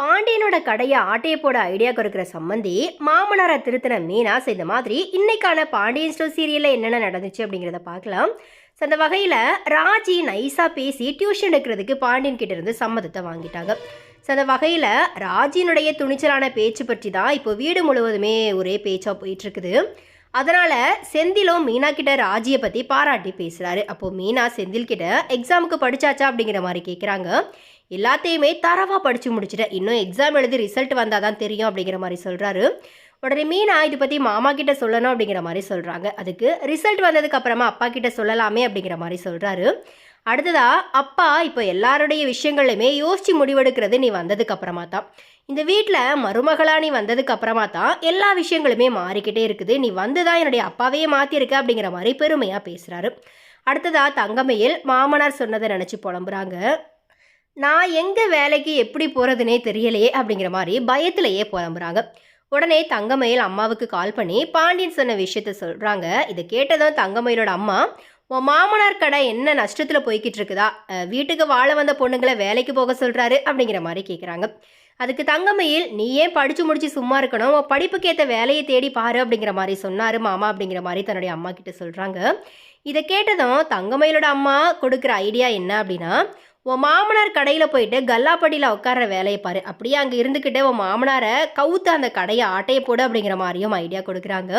பாண்டியனோட கடையை ஆட்டையை போட ஐடியா கொடுக்குற சம்மந்தி மாமனாரை திருத்தின மீனா செய்த மாதிரி இன்னைக்கான பாண்டியன் ஸ்டோர் சீரியலில் என்னென்ன நடந்துச்சு அப்படிங்கிறத பார்க்கலாம். ஸோ அந்த வகையில் ராஜி நைஸாக பேசி டியூஷன் எடுக்கிறதுக்கு பாண்டியன் கிட்ட இருந்து சம்மதத்தை வாங்கிட்டாங்க. ஸோ அந்த வகையில் ராஜினுடைய துணிச்சலான பேச்சு பற்றி தான் இப்போ வீடு முழுவதுமே ஒரே பேச்சாக போயிட்டுருக்குது. அதனால் செந்திலும் மீனா கிட்ட ராஜியை பற்றி பாராட்டி பேசுகிறாரு அப்போது மீனா செந்தில் கிட்ட எக்ஸாமுக்கு படிச்சாச்சா? அப்படிங்கிற மாதிரி கேட்குறாங்க எல்லாத்தையுமே தரவாக படித்து முடிச்சிட்டேன். இன்னும் எக்ஸாம் எழுதி ரிசல்ட் வந்தால் தான் தெரியும் அப்படிங்கிற மாதிரி சொல்கிறாரு உடனே மீனா இதை பற்றி மாமா கிட்ட சொல்லணும் அப்படிங்கிற மாதிரி சொல்கிறாங்க அதுக்கு ரிசல்ட் வந்ததுக்கு அப்புறமா அப்பா கிட்ட சொல்லலாமே அப்படிங்கிற மாதிரி சொல்கிறாரு அடுத்ததா அப்பா இப்போ எல்லாருடைய விஷயங்களையுமே யோசித்து முடிவெடுக்கிறது நீ வந்ததுக்கு அப்புறமா தான் இந்த வீட்டில் மருமகளா நீ வந்ததுக்கு அப்புறமா தான் எல்லா விஷயங்களுமே மாறிக்கிட்டே இருக்குது. நீ வந்து தான் என்னுடைய அப்பாவையே மாற்றிருக்க அப்படிங்கிற மாதிரி பெருமையாக பேசுகிறாரு அடுத்ததா தங்கமையில் மாமனார் சொன்னதை நினச்சி புலம்புறாங்க. நான் எங்கே வேலைக்கு எப்படி போகிறதுனே தெரியலையே அப்படிங்கிற மாதிரி பயத்திலேயே புலம்புறாங்க. உடனே தங்கமயில் அம்மாவுக்கு கால் பண்ணி பாண்டியன் சொன்ன விஷயத்த சொல்கிறாங்க இதை கேட்டதும் தங்கமயிலோட அம்மா உன் மாமனார் கடை என்ன நஷ்டத்தில் போய்கிட்டு இருக்குதா? வீட்டுக்கு வாழ வந்த பொண்ணுங்களை வேலைக்கு போக சொல்கிறாரு அப்படிங்கிற மாதிரி கேட்குறாங்க அதுக்கு தங்கமயில் நீ ஏன் படித்து முடித்து சும்மா இருக்கணும்? உன் படிப்புக்கு ஏற்ற வேலையை தேடி பாரு அப்படிங்கிற மாதிரி சொன்னார் மாமா அப்படிங்கிற மாதிரி தன்னுடைய அம்மா கிட்ட சொல்கிறாங்க இதை கேட்டதும் தங்கமயிலோட அம்மா கொடுக்குற ஐடியா என்ன அப்படின்னா உன் மாமனார் கடையில் போயிட்டு கல்லாப்படியில் உட்கார வேலையை பாரு. அப்படியே அங்கே இருந்துக்கிட்டே உன் மாமனாரை கவுத்து அந்த கடையை ஆட்டையை போடு அப்படிங்கிற மாதிரியும் ஐடியா கொடுக்குறாங்க.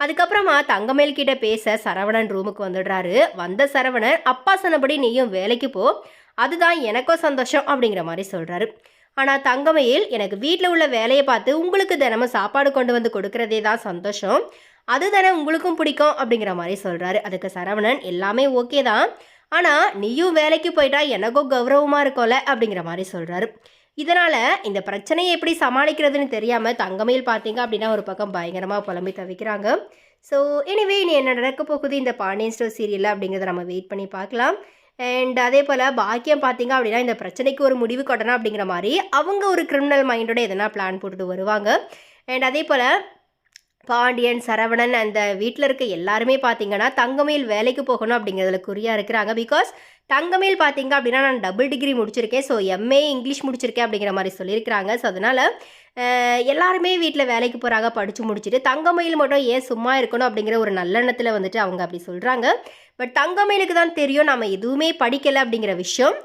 அதுக்கப்புறமா தங்கமேல் கிட்ட பேச சரவணன் ரூமுக்கு வந்துடுறாரு. வந்த சரவணன் அப்பா சொன்னபடி நீயும் வேலைக்கு போ. அதுதான் எனக்கும் சந்தோஷம் அப்படிங்கிற மாதிரி சொல்கிறாரு ஆனால் தங்கமயில் எனக்கு வீட்டில் உள்ள வேலையை பார்த்து உங்களுக்கு தினமும் சாப்பாடு கொண்டு வந்து கொடுக்கறதே தான் சந்தோஷம். அது தானே உங்களுக்கும் பிடிக்கும் அப்படிங்கிற மாதிரி சொல்கிறாரு அதுக்கு சரவணன் எல்லாமே ஓகே தான். ஆனால் நீயும் வேலைக்கு போயிட்டா எனக்கும் கௌரவமாக இருக்கும்ல அப்படிங்கிற மாதிரி சொல்கிறாரு இதனால் இந்த பிரச்சனையை எப்படி சமாளிக்கிறதுன்னு தெரியாமல் தங்கமையில் பார்த்தீங்க அப்படின்னா ஒரு பக்கம் பயங்கரமாக புலம்பி தவிக்கிறாங்க. ஸோ எனிவே இனி என்ன நடக்க போகுது இந்த பாண்டியன் ஸ்டோர் சீரியலில் அப்படிங்கிறத நம்ம வெயிட் பண்ணி பார்க்கலாம். அண்ட் அதே போல் பாக்கியம் பார்த்தீங்க அப்படின்னா இந்த பிரச்சனைக்கு ஒரு முடிவு கொட்டணும் அப்படிங்கிற மாதிரி அவங்க ஒரு கிரிமினல் மைண்டோட எதனா பிளான் போட்டுட்டு வருவாங்க. அண்ட் அதே போல் பாண்டியன் சரவணன் அந்த வீட்டில் இருக்க எல்லாருமே பார்த்தீங்கன்னா தங்கமேல் வேலைக்கு போகணும் அப்படிங்கிறதுல குறியாக இருக்கிறாங்க. பிகாஸ் தங்கமேல் பார்த்தீங்க அப்படின்னா நான் டபுள் டிகிரி முடிச்சிருக்கேன். ஸோ எம்ஏ இங்கிலீஷ் முடிச்சிருக்கேன் அப்படிங்கிற மாதிரி சொல்லியிருக்கிறாங்க. ஸோ அதனால் எல்லாருமே வீட்டில் வேலைக்கு போகிறாங்க படித்து முடிச்சுட்டு தங்கமயில் மட்டும் ஏன் சும்மா இருக்கணும் அப்படிங்கிற ஒரு நல்லெண்ணத்தில் வந்துட்டு அவங்க அப்படி சொல்கிறாங்க பட் தங்கமயிலுக்கு தான் தெரியும் நம்ம எதுவுமே படிக்கலை அப்படிங்கிற விஷயம்.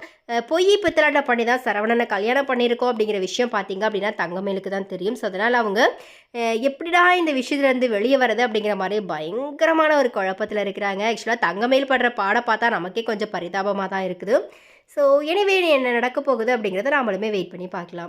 பொய் பித்தலாட்டம் பண்ணி தான் சரவணனை கல்யாணம் பண்ணியிருக்கோம் அப்படிங்கிற விஷயம் பார்த்தீங்க அப்படின்னா தங்கமயிலுக்கு தான் தெரியும். ஸோ அதனால் அவங்க எப்படிடா இந்த விஷயத்துலேருந்து வெளியே வரது அப்படிங்கிற மாதிரி பயங்கரமான ஒரு குழப்பத்தில் இருக்கிறாங்க. ஆக்சுவலாக தங்கமயில் படுற பாட பார்த்தா நமக்கே கொஞ்சம் பரிதாபமாக தான் இருக்குது. ஸோ எனிவே என்ன நடக்க போகுது அப்படிங்கிறத நாமளுமே வெயிட் பண்ணி பார்க்கலாம்.